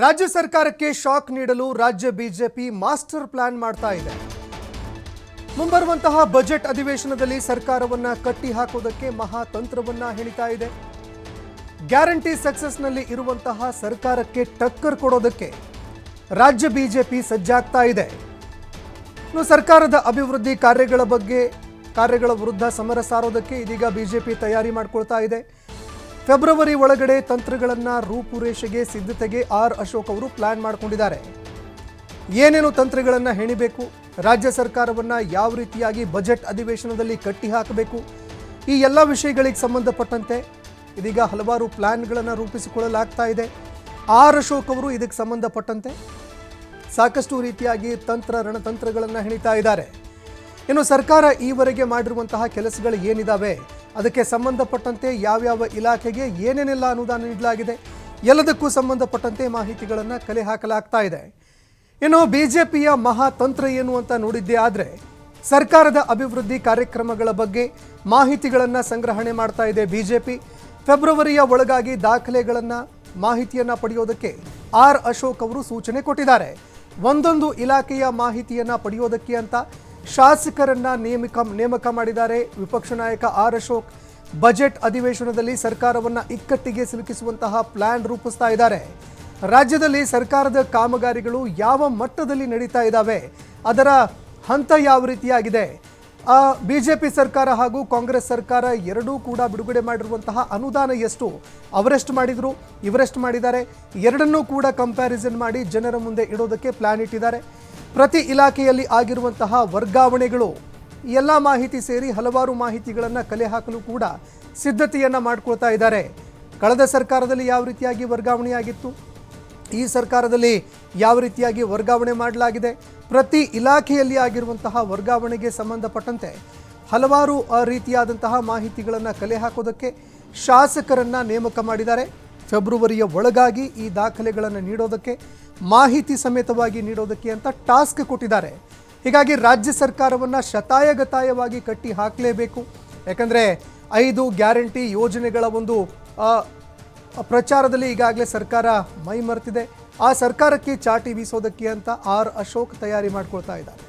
ರಾಜ್ಯ ಸರ್ಕಾರಕ್ಕೆ ಶಾಕ್ ನೀಡಲು ರಾಜ್ಯ ಬಿಜೆಪಿ ಮಾಸ್ಟರ್ ಪ್ಲಾನ್ ಮಾಡ್ತಾ ಇದೆ. ಮುಂಬರುವಂತಹ ಬಜೆಟ್ ಅಧಿವೇಶನದಲ್ಲಿ ಸರ್ಕಾರವನ್ನ ಕಟ್ಟಿ ಹಾಕೋದಕ್ಕೆ ಮಹಾತಂತ್ರವನ್ನ ಹೇಳಿತಾ ಇದೆ. ಗ್ಯಾರಂಟಿ ಸಕ್ಸಸ್ನಲ್ಲಿ ಇರುವಂತಹ ಸರ್ಕಾರಕ್ಕೆ ಟಕ್ಕರ್ ಕೊಡೋದಕ್ಕೆ ರಾಜ್ಯ ಬಿಜೆಪಿ ಸಜ್ಜಾಗ್ತಾ ಇದೆ. ಇನ್ನು ಸರ್ಕಾರದ ಅಭಿವೃದ್ಧಿ ಕಾರ್ಯಗಳ ಬಗ್ಗೆ, ಕಾರ್ಯಗಳ ವಿರುದ್ಧ ಸಮರ ಸಾರೋದಕ್ಕೆ ಇದೀಗ ಬಿಜೆಪಿ ತಯಾರಿ ಮಾಡ್ಕೊಳ್ತಾ ಇದೆ. ಫೆಬ್ರವರಿ ಒಳಗಡೆ ತಂತ್ರಗಳನ್ನು ರೂಪುರೇಷೆಗೆ ಸಿದ್ಧತೆಗೆ ಆರ್ ಅಶೋಕ್ ಅವರು ಪ್ಲಾನ್ ಮಾಡ್ಕೊಂಡಿದ್ದಾರೆ. ಏನೇನು ತಂತ್ರಗಳನ್ನು ಹೆಣಿಬೇಕು, ರಾಜ್ಯ ಸರ್ಕಾರವನ್ನು ಯಾವ ರೀತಿಯಾಗಿ ಬಜೆಟ್ ಅಧಿವೇಶನದಲ್ಲಿ ಕಟ್ಟಿ ಹಾಕಬೇಕು, ಈ ಎಲ್ಲ ವಿಷಯಗಳಿಗೆ ಸಂಬಂಧಪಟ್ಟಂತೆ ಇದೀಗ ಹಲವಾರು ಪ್ಲಾನ್ಗಳನ್ನು ರೂಪಿಸಿಕೊಳ್ಳಲಾಗ್ತಾ ಇದೆ. ಆರ್ ಅಶೋಕ್ ಅವರು ಇದಕ್ಕೆ ಸಂಬಂಧಪಟ್ಟಂತೆ ಸಾಕಷ್ಟು ರೀತಿಯಾಗಿ ತಂತ್ರ, ರಣತಂತ್ರಗಳನ್ನು ಹೆಣಿತಾ ಇದ್ದಾರೆ. ಇನ್ನು ಸರ್ಕಾರ ಈವರೆಗೆ ಮಾಡಿರುವಂತಹ ಕೆಲಸಗಳು ಏನಿದಾವೆ? ಅದಕ್ಕೆ ಸಂಬಂಧಪಟ್ಟಂತೆ ಯಾವ್ಯಾವ ಇಲಾಖೆಗೆ ಏನೇನೆಲ್ಲ ಅನುದಾನ ನೀಡಲಾಗಿದೆ? ಎಲ್ಲದಕ್ಕೂ ಸಂಬಂಧಪಟ್ಟಂತೆ ಮಾಹಿತಿಗಳನ್ನು ಕಲೆ ಹಾಕಲಾಗ್ತಾ ಇದೆ. ಇನ್ನು ಬಿಜೆಪಿಯ ಮಹಾತಂತ್ರ ಏನು ಅಂತ ನೋಡಿದ್ದೇ ಆದರೆ, ಸರ್ಕಾರದ ಅಭಿವೃದ್ಧಿ ಕಾರ್ಯಕ್ರಮಗಳ ಬಗ್ಗೆ ಮಾಹಿತಿಗಳನ್ನು ಸಂಗ್ರಹಣೆ ಮಾಡ್ತಾ ಇದೆ ಬಿಜೆಪಿ. ಫೆಬ್ರವರಿಯ ಒಳಗಾಗಿ ದಾಖಲೆಗಳನ್ನು, ಮಾಹಿತಿಯನ್ನು ಪಡೆಯೋದಕ್ಕೆ ಆರ್ ಅಶೋಕ್ ಅವರು ಸೂಚನೆ ಕೊಟ್ಟಿದ್ದಾರೆ. ಒಂದೊಂದು ಇಲಾಖೆಯ ಮಾಹಿತಿಯನ್ನು ಪಡೆಯೋದಕ್ಕೆ ಅಂತ ಶಾಸಕರನ್ನ ನೇಮಕ ನೇಮಕ ಮಾಡಿದ್ದಾರೆ. ವಿಪಕ್ಷ ನಾಯಕ ಆರ್ ಅಶೋಕ್ ಬಜೆಟ್ ಅಧಿವೇಶನದಲ್ಲಿ ಸರ್ಕಾರವನ್ನ ಇಕ್ಕಟ್ಟಿಗೆ ಸಿಲುಕಿಸುವಂತಹ ಪ್ಲಾನ್ ರೂಪಿಸ್ತಾ ಇದ್ದಾರೆ. ರಾಜ್ಯದಲ್ಲಿ ಸರ್ಕಾರದ ಕಾಮಗಾರಿಗಳು ಯಾವ ಮಟ್ಟದಲ್ಲಿ ನಡೀತಾ ಇದ್ದಾವೆ? ಅದರ ಹಂತ ಯಾವ ರೀತಿಯಾಗಿದೆ? ಬಿಜೆಪಿ ಸರ್ಕಾರ ಹಾಗೂ ಕಾಂಗ್ರೆಸ್ ಸರ್ಕಾರ ಎರಡೂ ಕೂಡ ಬಿಡುಗಡೆ ಮಾಡಿರುವಂತಹ ಅನುದಾನ ಎಷ್ಟು? ಅವರೆಷ್ಟು ಮಾಡಿದರು, ಇವರೆಷ್ಟು ಮಾಡಿದ್ದಾರೆ. ಎರಡನ್ನೂ ಕೂಡ ಕಂಪ್ಯಾರಿಸನ್ ಮಾಡಿ ಜನರ ಮುಂದೆ ಇಡೋದಕ್ಕೆ ಪ್ಲಾನ್ ಇಟ್ಟಿದ್ದಾರೆ. ಪ್ರತಿ ಇಲಾಖೆಯಲ್ಲಿ ಆಗಿರುವಂತಹ ವರ್ಗಾವಣೆಗಳು ಎಲ್ಲ ಮಾಹಿತಿ ಸೇರಿ ಹಲವಾರು ಮಾಹಿತಿಗಳನ್ನು ಕಲೆ ಹಾಕಲು ಕೂಡ ಸಿದ್ಧತೆಯನ್ನು ಮಾಡ್ಕೊಳ್ತಾ ಇದ್ದಾರೆ. ಕಳೆದ ಸರ್ಕಾರದಲ್ಲಿ ಯಾವ ರೀತಿಯಾಗಿ ವರ್ಗಾವಣೆಯಾಗಿತ್ತು ಈ ಸರ್ಕಾರದಲ್ಲಿ ಯಾವ ರೀತಿಯಾಗಿ ವರ್ಗಾವಣೆ ಮಾಡಲಾಗಿದೆ? ಪ್ರತಿ ಇಲಾಖೆಯಲ್ಲಿ ಆಗಿರುವಂತಹ ವರ್ಗಾವಣೆಗೆ ಸಂಬಂಧಪಟ್ಟಂತೆ ಹಲವಾರು ರೀತಿಯಾದಂತಹ ಮಾಹಿತಿಗಳನ್ನು ಕಲೆ ಹಾಕೋದಕ್ಕೆ ಶಾಸಕರನ್ನು ನೇಮಕ ಮಾಡಿದ್ದಾರೆ. ಫೆಬ್ರವರಿಯ ಒಳಗಾಗಿ ಈ ದಾಖಲೆಗಳನ್ನು ನೀಡೋದಕ್ಕೆ ಮಾಹಿತಿ ಸಮೇತವಾಗಿ ನೀಡೋದಕ್ಕೆ ಅಂತ ಟಾಸ್ಕ್ ಕೊಟ್ಟಿದ್ದಾರೆ. ಹೀಗಾಗಿ ರಾಜ್ಯ ಸರ್ಕಾರವನ್ನು ಶತಾಯಗತಾಯವಾಗಿ ಕಟ್ಟಿ ಹಾಕಲೇಬೇಕು. ಯಾಕಂದರೆ ಐದು ಗ್ಯಾರಂಟಿ ಯೋಜನೆಗಳ ಒಂದು ಪ್ರಚಾರದಲ್ಲಿ ಈಗಾಗಲೇ ಸರ್ಕಾರ ಮೈ ಮರೆತಿದೆ ಆ ಸರ್ಕಾರಕ್ಕೆ ಚಾಟಿ ಬೀಸೋದಕ್ಕೆ ಅಂತ ಆರ್ ಅಶೋಕ್ ತಯಾರಿ ಮಾಡ್ಕೊಳ್ತಾ ಇದ್ದಾರೆ.